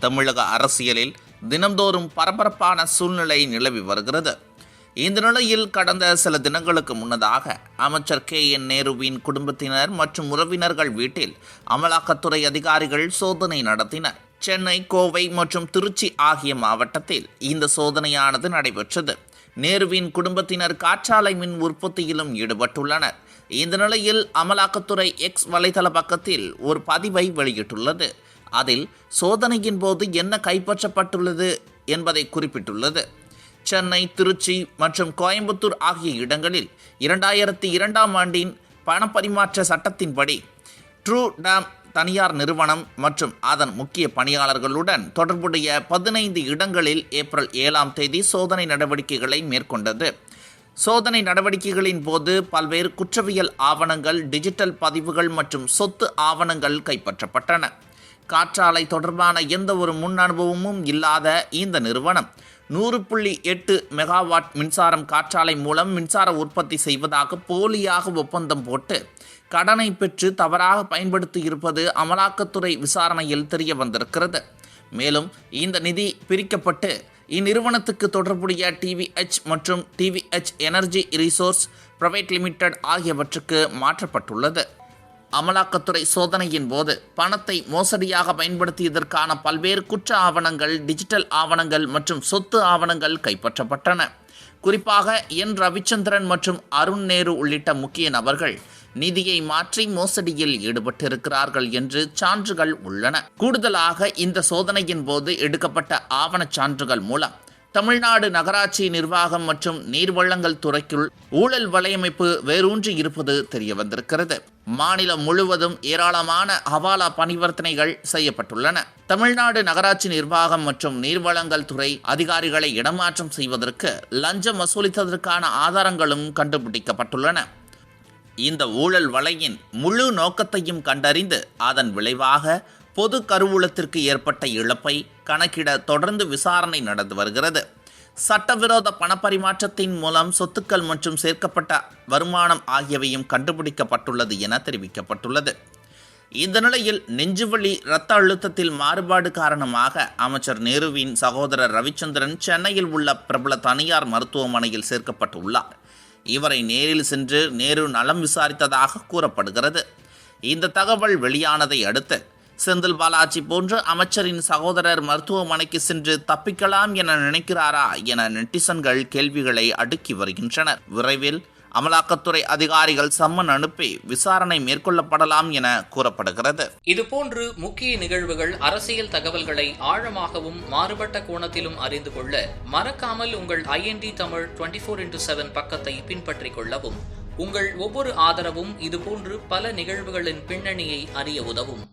தமிழக அரசியலில் தினம்தோறும் பரபரப்பான சூழ்நிலை நிலவி வருகிறது. இந்த நிலையில் கடந்த சில தினங்களுக்கு முன்னதாக அமைச்சர் கே என் நேருவின் குடும்பத்தினர் மற்றும் உறவினர்கள் வீட்டில் அமலாக்கத்துறை அதிகாரிகள் சோதனை நடத்தினர். சென்னை கோவை மற்றும் திருச்சி ஆகிய மாவட்டத்தில் இந்த சோதனையானது நடைபெற்றது. நேருவின் குடும்பத்தினர் காற்றாலை மின் உற்பத்தியிலும் ஈடுபட்டுள்ளனர். இந்த நிலையில் அமலாக்கத்துறை எக்ஸ் வலைதள பக்கத்தில் ஒரு பதிவை வெளியிட்டுள்ளது. அதில் சோதனையின் போது என்ன கைப்பற்றப்பட்டுள்ளது என்பதை குறிப்பிட்டுள்ளது. சென்னை திருச்சி மற்றும் கோயம்புத்தூர் ஆகிய இடங்களில் இரண்டாயிரத்தி இரண்டாம் ஆண்டின் பணப்பரிமாற்ற சட்டத்தின்படி ட்ரூ டேம் தனியார் நிறுவனம் மற்றும் அதன் முக்கிய பணியாளர்களுடன் தொடர்புடைய பதினைந்து இடங்களில் ஏப்ரல் ஏழாம் தேதி சோதனை நடவடிக்கைகளை மேற்கொண்டது. சோதனை நடவடிக்கைகளின் போது பல்வேறு குற்றவியல் ஆவணங்கள் டிஜிட்டல் பதிவுகள் மற்றும் சொத்து ஆவணங்கள் கைப்பற்றப்பட்டன. காற்றாலை தொடர்பான எந்த ஒரு முன் அனுபவமும் இல்லாத இந்த நிறுவனம். நூறு புள்ளி எட்டு மெகாவாட் மின்சாரம் காற்றாலை மூலம் மின்சார உற்பத்தி செய்வதாக போலியாக ஒப்பந்தம் போட்டு கடனை பெற்று தவறாக பயன்படுத்தி இருப்பது அமலாக்கத்துறை விசாரணையில் தெரிய வந்திருக்கிறது. மேலும் இந்த நிதி பிரிக்கப்பட்டு இந்நிறுவனத்துக்கு தொடர்புடைய டிவிஹெச் மற்றும் TVH energy resource private limited ஆகியவற்றுக்கு மாற்றப்பட்டுள்ளது. அமலாக்கத்துறை சோதனையின் போது பணத்தை மோசடியாக பயன்படுத்தியதற்கான பல்வேறு குற்ற ஆவணங்கள் டிஜிட்டல் ஆவணங்கள் மற்றும் சொத்து ஆவணங்கள் கைப்பற்றப்பட்டன. குறிப்பாக என். ரவிச்சந்திரன் மற்றும் அருண் நேரு உள்ளிட்ட முக்கிய நபர்கள் நிதியை மாற்றி மோசடியில் ஈடுபட்டிருக்கிறார்கள் என்று சான்றுகள் உள்ளன. கூடுதலாக இந்த சோதனையின் போது எடுக்கப்பட்ட ஆவணச் சான்றுகள் மூலம் தமிழ்நாடு நகராட்சி நிர்வாகம் மற்றும் நீர்வளங்கள் துறைக்குள் ஊழல் வலையமைப்பு வேரூன்றி இருப்பது தெரிய வந்திருக்கிறது மாநிலம் முழுவதும் ஏராளமான ஹவாலா பரிவர்த்தனைகள் செய்யப்பட்டுள்ளன. தமிழ்நாடு நகராட்சி நிர்வாகம் மற்றும் நீர்வளங்கள் துறை அதிகாரிகளை இடமாற்றம் செய்வதற்கு லஞ்சம் வசூலித்ததற்கான ஆதாரங்களும் கண்டுபிடிக்கப்பட்டுள்ளன. இந்த ஊழல் வலையின் முழு நோக்கத்தையும் கண்டறிந்து அதன் விளைவாக பொது கருவூலத்திற்கு ஏற்பட்ட இழப்பை கணக்கிட தொடர்ந்து விசாரணை நடந்து வருகிறது. சட்டவிரோத பணப்பரிமாற்றத்தின் மூலம் சொத்துக்கள் மற்றும் சேர்க்கப்பட்ட வருமானம் ஆகியவையும் கண்டுபிடிக்கப்பட்டுள்ளது என தெரிவிக்கப்பட்டுள்ளது. இந்த நிலையில் நெஞ்சுவலி இரத்த அழுத்தத்தில் மாறுபாடு காரணமாக அமைச்சர் நேருவின் சகோதரர் ரவிச்சந்திரன் சென்னையில் உள்ள பிரபல தனியார் மருத்துவமனையில் சேர்க்கப்பட்டுள்ளார். இவரை நேரில் சென்று நேரு நலம் விசாரித்ததாக கூறப்படுகிறது. இந்த தகவல் வெளியானதை அடுத்து செந்தில் பாலாஜி போன்று அமைச்சரின் சகோதரர் மருத்துவமனைக்கு சென்று தப்பிக்கலாம் என நினைக்கிறாரா என நெட்டிசன்கள் கேள்விகளை அடுக்கி வருகின்றனர். விரைவில் அமலாக்கத்துறை அதிகாரிகள் சம்மன் அனுப்பி விசாரணை மேற்கொள்ளப்படலாம் என கூறப்படுகிறது. இதுபோன்று முக்கிய நிகழ்வுகள் அரசியல் தகவல்களை ஆழமாகவும் மாறுபட்ட கோணத்திலும் அறிந்து கொள்ள மறக்காமல் உங்கள் IND Tamil twenty four into seven பக்கத்தை பின்பற்றிக் கொள்ளவும். உங்கள் ஒவ்வொரு ஆதரவும் இதுபோன்று பல நிகழ்வுகளின் பின்னணியை அறிய உதவும்.